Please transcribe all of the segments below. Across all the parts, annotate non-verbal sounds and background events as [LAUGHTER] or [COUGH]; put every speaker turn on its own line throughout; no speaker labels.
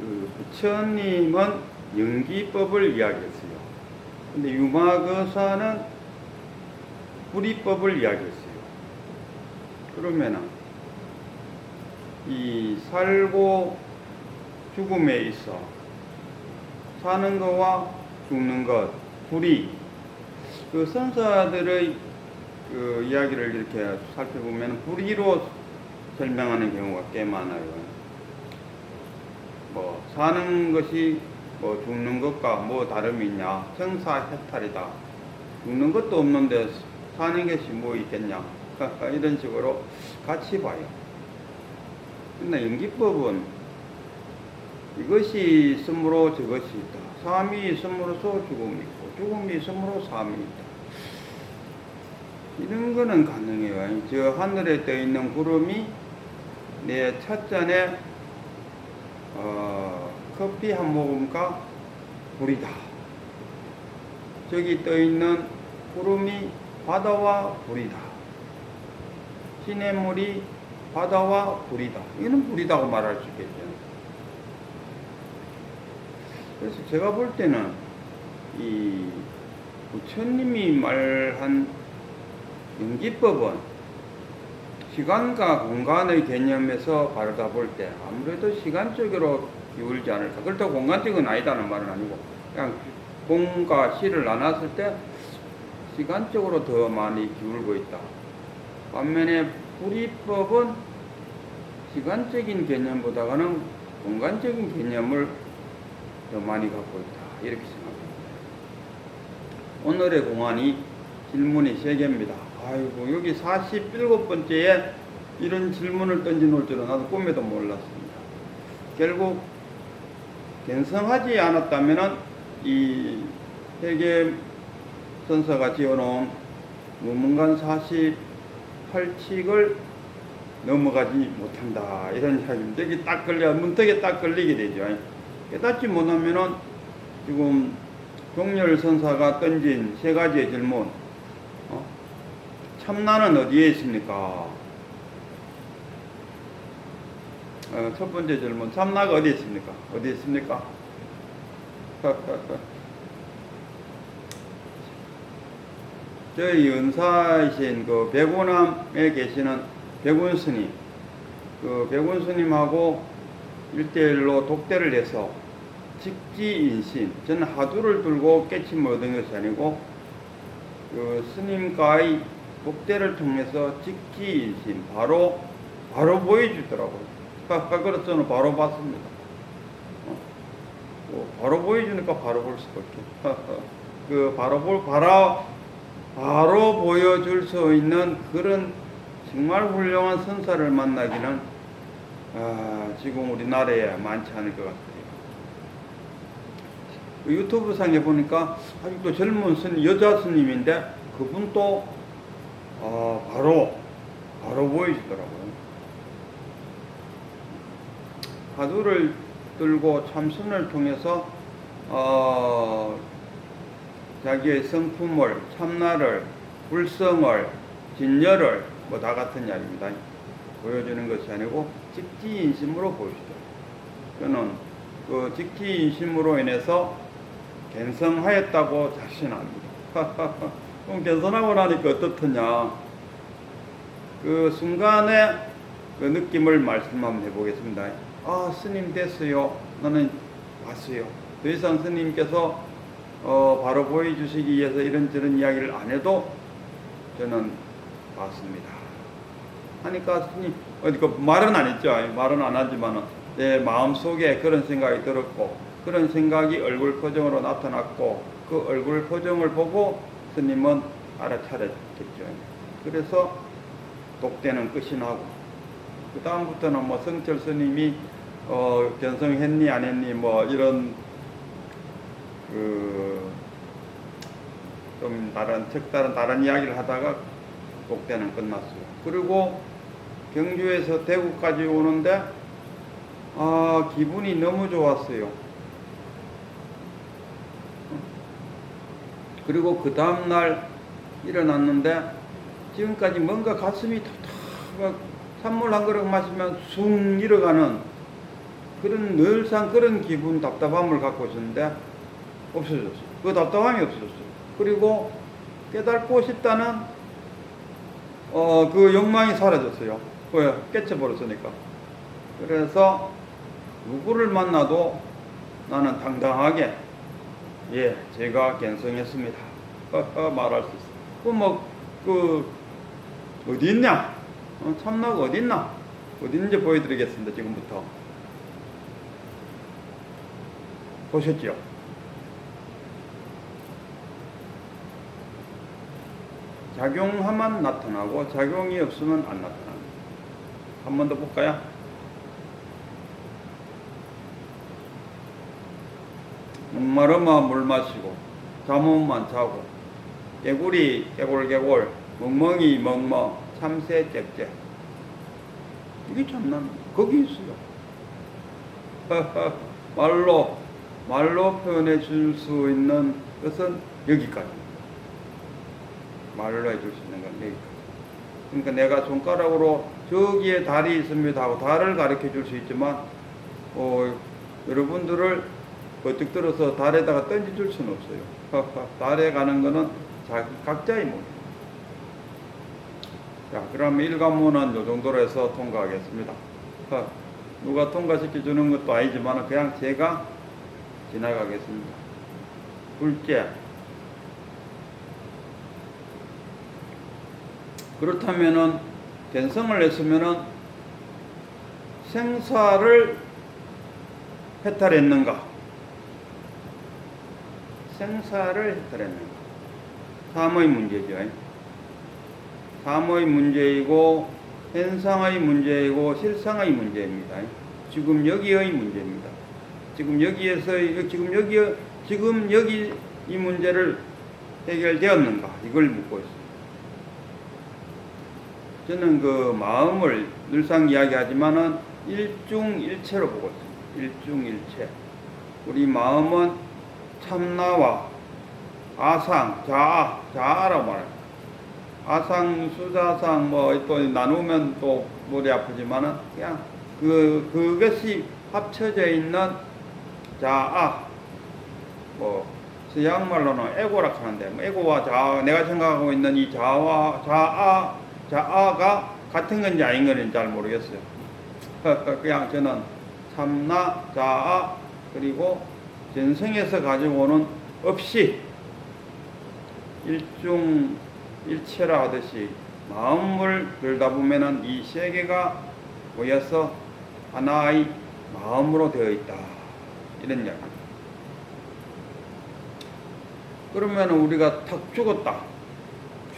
그 부처님은 연기법을 이야기했어요. 근데 유마거사는 불이법을 이야기했어요. 그러면은 이 살고 죽음에 있어 사는 것과 죽는 것, 불이 그 선사들의 그 이야기를 이렇게 살펴보면 불의로 설명하는 경우가 꽤 많아요. 뭐 사는 것이 뭐 죽는 것과 뭐 다름이 있냐? 생사 해탈이다. 죽는 것도 없는데 사는 것이 뭐 있겠냐? [LAUGHS] 이런 식으로 같이 봐요. 근데 연기법은 이것이 있으므로 저것이 있다. 삶이 있음으로써 죽음이 있고 죽음이 있음으로 삶이 있다. 이런 거는 가능해요. 저 하늘에 떠 있는 구름이 내 찻잔에 어, 커피 한 모금과 불이다. 저기 떠 있는 구름이 바다와 불이다. 시냇물이 바다와 불이다. 이는 불이다고 말할 수 있겠죠. 그래서 제가 볼 때는 이 부처님이 말한 연기법은 시간과 공간의 개념에서 바르다 볼 때 아무래도 시간적으로 기울지 않을까. 그렇다고 공간적은 아니다는 말은 아니고 그냥 공과 시를 나눴을 때 시간적으로 더 많이 기울고 있다. 반면에 불이법은 시간적인 개념보다는 공간적인 개념을 더 많이 갖고 있다. 이렇게 생각합니다. 오늘의 공안이 질문이 세 개입니다. 아이고, 여기 47번째에 이런 질문을 던져놓을 줄은 나도 꿈에도 몰랐습니다. 결국, 견성하지 않았다면 이 세계 선서가 지어놓은 무문관 48칙을 넘어가지 못한다. 이런 이야기입니다. 여기 딱 걸려, 문턱에 딱 걸리게 되죠. 깨닫지 못하면은 지금 종렬 선사가 던진 세 가지의 질문, 어? 참나는 어디에 있습니까? 어, 첫 번째 질문, 참나가 어디에 있습니까? 어디에 있습니까? [LAUGHS] 저희 은사이신 그 백운함에 계시는 백운 스님, 그 백운 스님하고 일대일로 독대를 해서 직지인신, 저는 하두를 들고 깨침을 얻은 것이 아니고 그 스님과의 독대를 통해서 직지인신, 바로 바로 보여주더라고요. 그래서 저는 바로 봤습니다. 어? 뭐 바로 보여주니까 바로 볼 수밖에. [LAUGHS] 그 바로 볼 바로 바로 보여줄 수 있는 그런 정말 훌륭한 선사를 만나기는 아, 지금 우리나라에 많지 않을 것 같아요. 그 유튜브 상에 보니까 아직도 젊은 스님, 여자 스님인데 그분도 어, 바로 바로 보이시더라고요. 화두를 들고 참선을 통해서 어, 자기의 성품을, 참나를, 불성을, 진열을 뭐 다 같은 이야기입니다. 보여주는 것이 아니고 직지인심으로 보여주죠. 저는 그 직지인심으로 인해서 견성하였다고 자신합니다. [LAUGHS] 그럼 견성하고 나니까 어떻더냐? 그 순간에 그 느낌을 말씀 한번 해보겠습니다. 아, 스님 됐어요. 나는 봤어요. 더 이상 스님께서 어, 바로 보여주시기 위해서 이런저런 이야기를 안 해도 저는 봤습니다. 하니까 스님, 어디 그 말은 안 했죠. 말은 안 하지만은 내 마음 속에 그런 생각이 들었고 그런 생각이 얼굴 표정으로 나타났고 그 얼굴 표정을 보고 스님은 알아차렸겠죠. 그래서 독대는 끝이 나고 그 다음부터는 뭐 성철 스님이 어, 견성했니 안 했니 뭐 이런 그좀 다른 색다른 다른 이야기를 하다가 독대는 끝났어요. 그리고 경주에서 대구까지 오는데 아 기분이 너무 좋았어요. 그리고 그 다음 날 일어났는데 지금까지 뭔가 가슴이 탁탁 산물 한 그릇 마시면 숭 일어가는 그런 늘상 그런 기분 답답함을 갖고 있었는데 없어졌어요. 그 답답함이 없어졌어요. 그리고 깨닫고 싶다는 어, 그 욕망이 사라졌어요. 왜? 깨쳐버렸으니까. 그래서 누구를 만나도 나는 당당하게 예, 제가 견성했습니다. 말할 수 있어요. 그 뭐, 그, 어디 있냐? 어, 참나가 어디 있나? 어디 있는지 보여드리겠습니다. 지금부터. 보셨죠? 작용하면 나타나고 작용이 없으면 안 나타납니다. 한 번 더 볼까요? 마르면 물 마시고 잠오면 자고 깨구리 깨골깨골 멍멍이 멍멍 참새 짹짹 이게 참난 거기 있어요. [LAUGHS] 말로 말로 표현해 줄 수 있는 것은 여기까지. 말로 해줄 수 있는 건 여기까지. 그러니까 내가 손가락으로 저기에 달이 있습니다 하고 달을 가르쳐 줄 수 있지만 어, 여러분들을 버뜩 들어서 달에다가 던져줄 수는 없어요. 달에 가는 거는 자기 각자의 몸이에요. 자, 그럼 일관문은 요 정도로 해서 통과하겠습니다. 어, 누가 통과시켜 주는 것도 아니지만 그냥 제가 지나가겠습니다. 둘째, 그렇다면은 견성을 했으면은 생사를 해탈했는가? 생사를 해탈했는가? 삶의 문제죠. 삶의 문제이고 현상의 문제이고 실상의 문제입니다. 지금 여기의 문제입니다. 지금 여기에서 지금 여기 지금 여기 이 문제를 해결되었는가 이걸 묻고 있습니다. 저는 그 마음을 늘상 이야기하지만은 일중일체로 보고 있습니다. 일중일체. 우리 마음은 참나와 아상, 자아, 자아라고 말합니다. 아상, 수자상 뭐또 나누면 또 머리 아프지만은 그냥 그 그것이 합쳐져 있는 자아 뭐 서양 말로는 에고라 하는데 뭐 에고와 자아 내가 생각하고 있는 이 자아 자아 자아가 같은 건지 아닌 건지 잘 모르겠어요. [LAUGHS] 그냥 저는 참나 자아 그리고 전생에서 가지고 오는 없이 일중 일체라 하듯이 마음을 들다 보면은 이 세계가 모여서 하나의 마음으로 되어 있다. 이런 이야기. 그러면 우리가 탁 죽었다.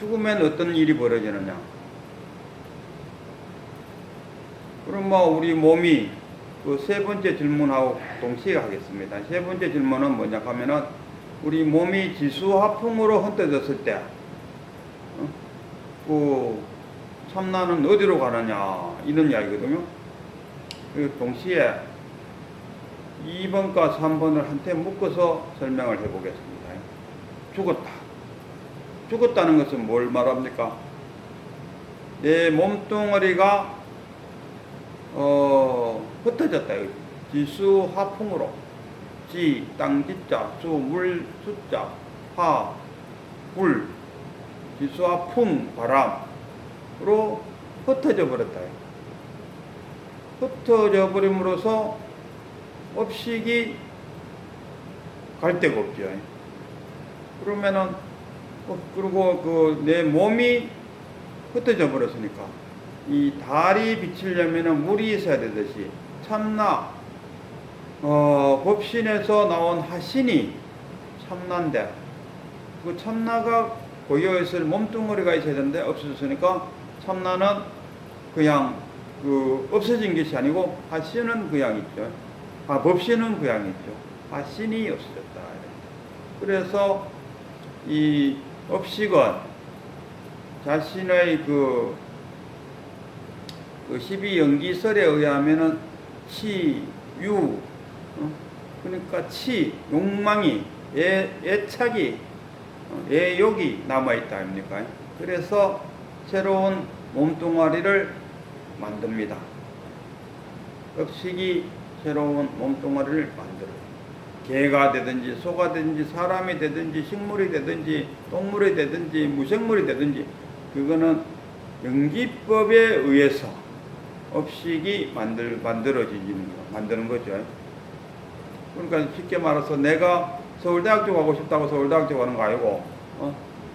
죽으면 어떤 일이 벌어지느냐? 그럼 뭐 우리 몸이 그 세 번째 질문하고 동시에 하겠습니다. 세 번째 질문은 뭐냐 하면은 우리 몸이 지수화풍으로 흩어졌을 때, 어? 그 참나는 어디로 가느냐 이런 이야기거든요. 그 동시에 2번과 3번을 한테 묶어서 설명을 해보겠습니다. 죽었다. 죽었다는 것은 뭘 말합니까? 내 몸뚱어리가 어, 흩어졌다. 지수 화풍으로. 지, 땅, 지자, 수, 물, 숫자, 화, 불, 지수와 풍, 바람으로 흩어져 버렸다. 흩어져 버림으로써 업식이 갈 데가 없죠. 그러면은, 어, 그리고 그 내 몸이 흩어져 버렸으니까 이 달이 비치려면은 물이 있어야 되듯이 참나 어, 법신에서 나온 하신이 참나인데 그 참나가 고여있을 몸뚱어리가 있어야 되는데 없어졌으니까 참나는 그냥 그 없어진 것이 아니고 하신은 그냥 있죠. 아, 법신은 그냥 있죠. 하신이 없어졌다. 그래서 이 업식은 자신의 그, 그 12연기설에 의하면은 치, 유, 어? 그러니까 치, 욕망이, 애, 애착이, 어, 애욕이 남아있다 아닙니까? 그래서 새로운 몸뚱아리를 만듭니다. 업식이 새로운 몸뚱아리를 만들어요. 개가 되든지 소가 되든지 사람이 되든지 식물이 되든지 동물이 되든지 무생물이 되든지 그거는 연기법에 의해서 업식이 만들 만들어지는 거 만드는 거죠. 그러니까 쉽게 말해서 내가 서울대학교 가고 싶다고 서울대학교 가는 거 아니고 어?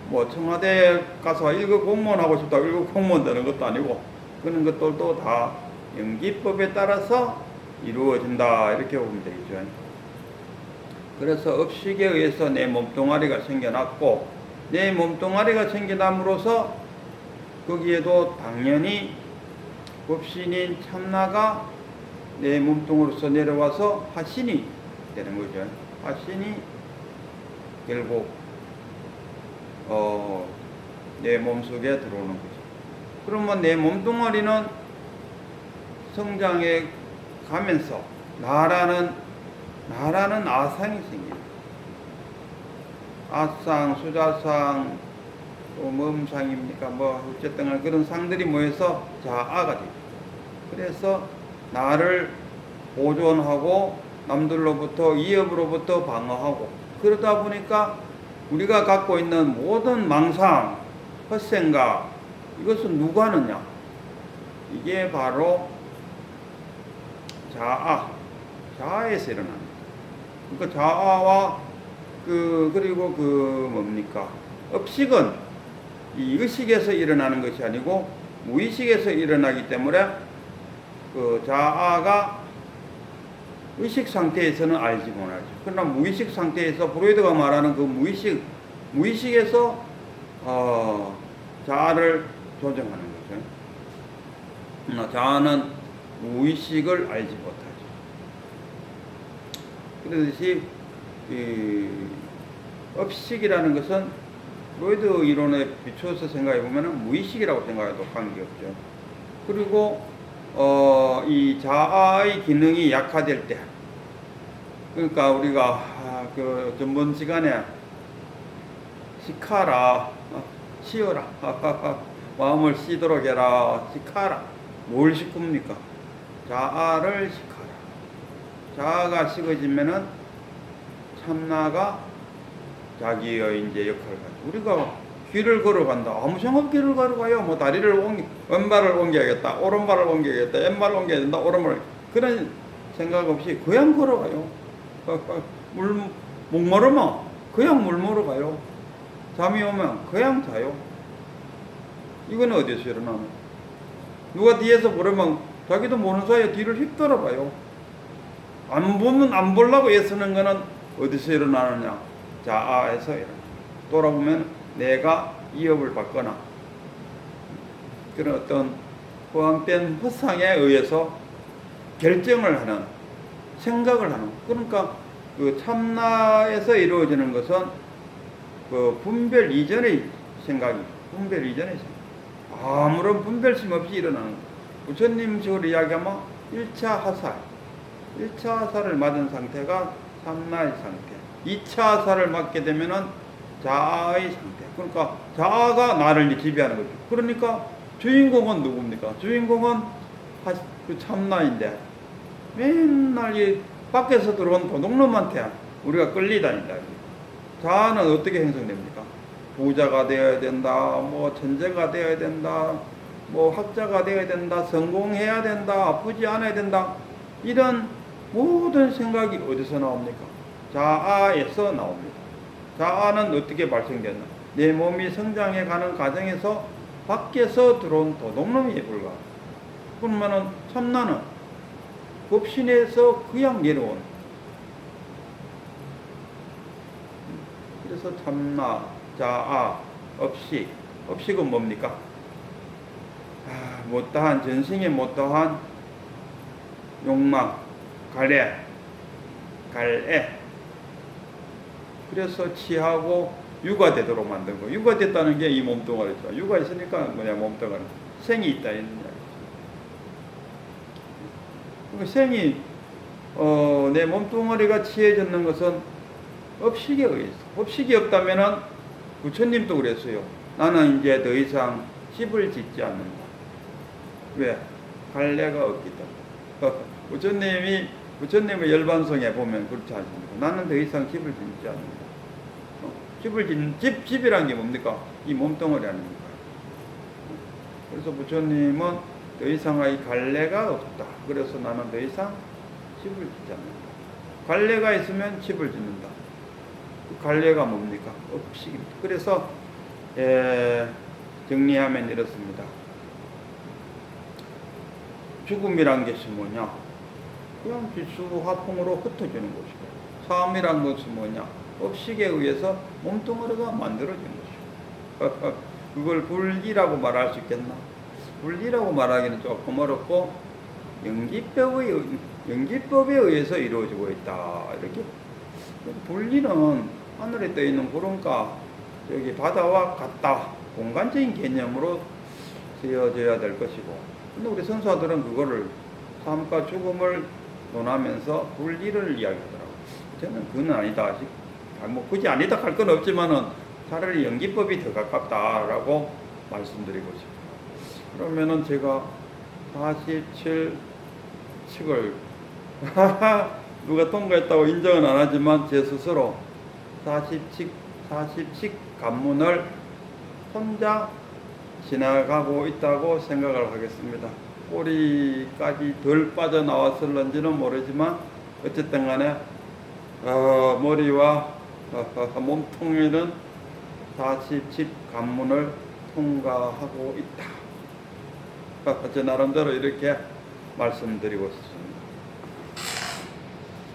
뭐 청와대 가서 1급 공무원 하고 싶다고 1급 공무원 되는 것도 아니고 그런 것들도 다 연기법에 따라서 이루어진다 이렇게 보면 되겠죠. 그래서 업식에 의해서 내 몸뚱아리가 생겨났고 내 몸뚱아리가 생겨남으로써 거기에도 당연히 법신인 참나가 내 몸뚱으로서 내려와서 화신이 되는 거죠. 화신이 결국 어, 내 몸속에 들어오는 거죠. 그러면 내 몸뚱아리는 성장해 가면서 나라는 나라는 아상이 생깁니다. 아상, 수자상, 또 몸상입니까? 뭐 어쨌든 그런 상들이 모여서 자아가 되죠. 그래서 나를 보존하고 남들로부터 위협으로부터 방어하고 그러다 보니까 우리가 갖고 있는 모든 망상, 헛생각 이것은 누가 하느냐? 이게 바로 자아, 자아에서 일어납니다. 그러니까 자아와 그 그리고 그 뭡니까? 업식은 이 의식에서 일어나는 것이 아니고 무의식에서 일어나기 때문에 그 자아가 의식 상태에서는 알지 못하죠. 그러나 무의식 상태에서 브로이드가 말하는 그 무의식 무의식에서 어, 자아를 조정하는 거죠. 어, 자아는 무의식을 알지 못하죠. 그러듯이 이 업식이라는 것은 프 로이드 이론에 비추어서 생각해 보면 무의식이라고 생각해도 관계없죠. 그리고 어, 이 자아의 기능이 약화될 때, 그러니까 우리가 아, 그 전번 시간에 시카라, 어, 쉬어라, [LAUGHS] 마음을 쉬도록 해라, 시카라. 뭘 씻굽니까? 자아를 시카라. 자아가 식어지면은 참나가 자기의 이제 역할을 가지고 우리가 길을 걸어간다. 아무 생각 길을 걸어가요. 뭐 다리를 옮기, 왼발을 옮겨야겠다. 오른발을 옮겨야겠다. 왼발을 옮겨야 된다. 오른발 그런 생각 없이 그냥 걸어가요. [LAUGHS] 물 목마르면 그냥 물 먹으러 가요. 잠이 오면 그냥 자요. 이건 어디서 일어나는? 누가 뒤에서 부르면 자기도 모르는 사이에 뒤를 휩돌아 봐요. 안 보면 안 보려고 애쓰는 거는 어디서 일어나느냐? 자아에서. 돌아보면 내가 이업을 받거나 그런 어떤 포함된 허상에 의해서 결정을 하는 생각을 하는. 그러니까 그 참나에서 이루어지는 것은 그 분별 이전의 생각이 분별 이전의 생각. 아무런 분별심 없이 일어나는 거. 부처님식으로 이야기하면 1차 하살 1차 하살을 맞은 상태가 참나의 상태 2차 하살을 맞게 되면은 자아의 상태. 그러니까 자아가 나를 지배하는 거죠. 그러니까 주인공은 누굽니까? 주인공은 하- 그 참나인데 맨날 이 밖에서 들어온 도둑놈한테 우리가 끌리다닌다. 자아는 어떻게 형성됩니까? 부자가 되어야 된다, 뭐 천재가 되어야 된다, 뭐 학자가 되어야 된다, 성공해야 된다, 아프지 않아야 된다. 이런 모든 생각이 어디서 나옵니까? 자아에서 나옵니다. 자아는 어떻게 발생됐나? 내 몸이 성장해 가는 과정에서 밖에서 들어온 도둑놈에 불과. 그러면은 참나는 법신에서 그냥 내려온. 그래서 참나, 자아, 업식. 업식은 뭡니까? 아, 못다한 전생에 못다한 욕망, 갈래, 갈애. 그래서 취하고 유가 되도록 만든 거. 유가 됐다는 게 이 몸뚱아리죠. 유가 있으니까 뭐냐 몸뚱아리. 생이 있다 이런 이야기. 그 생이 어, 내 몸뚱아리가 취해졌는 것은 업식에 의해서. 업식이 없다면은 부처님도 그랬어요. 나는 이제 더 이상 집을 짓지 않는다. 왜? 갈래가 없기 때문에. [LAUGHS] 부처님이 부처님의 열반성에 보면 그렇지 않습니까? 나는 더 이상 집을 짓지 않는다. 어? 집을 짓는 집 집이란 게 뭡니까? 이 몸뚱어리 아닙니까? 그래서 부처님은 더 이상의 갈래가 없다. 그래서 나는 더 이상 집을 짓지 않는다. 갈래가 있으면 집을 짓는다. 그 갈래가 뭡니까? 업식입니다. 그래서 에, 정리하면 이렇습니다. 죽음이란 것이 뭐냐? 그냥 기수화풍으로 흩어지는 것이고 삶이란 것은 뭐냐? 업식에 의해서 몸뚱어리가 만들어진 것이고 [LAUGHS] 그걸 불이라고 말할 수 있겠나? 불이라고 말하기는 조금 어렵고 연기법의 연기법에 의해서 이루어지고 있다. 이렇게. 분리는 하늘에 떠 있는 구름과 여기 바다와 같다. 공간적인 개념으로 쓰여져야 될 것이고. 근데 우리 선사들은 그거를 삶과 죽음을 논하면서 분리를 이야기하더라고. 저는 그건 아니다 뭐 굳이 아니다 할 건 없지만은 차라리 연기법이 더 가깝다라고 말씀드리고 싶어요 그러면은 제가 47 칙을 [LAUGHS] 누가 통과했다고 인정은 안 하지만 제 스스로 40칙 40칙 관문을 혼자 지나가고 있다고 생각을 하겠습니다. 꼬리까지 덜 빠져나왔을런지는 모르지만 어쨌든 간에 어, 머리와 어, 몸통에는 40칙 관문을 통과하고 있다. [LAUGHS] 제 나름대로 이렇게 말씀드리고 싶습니다.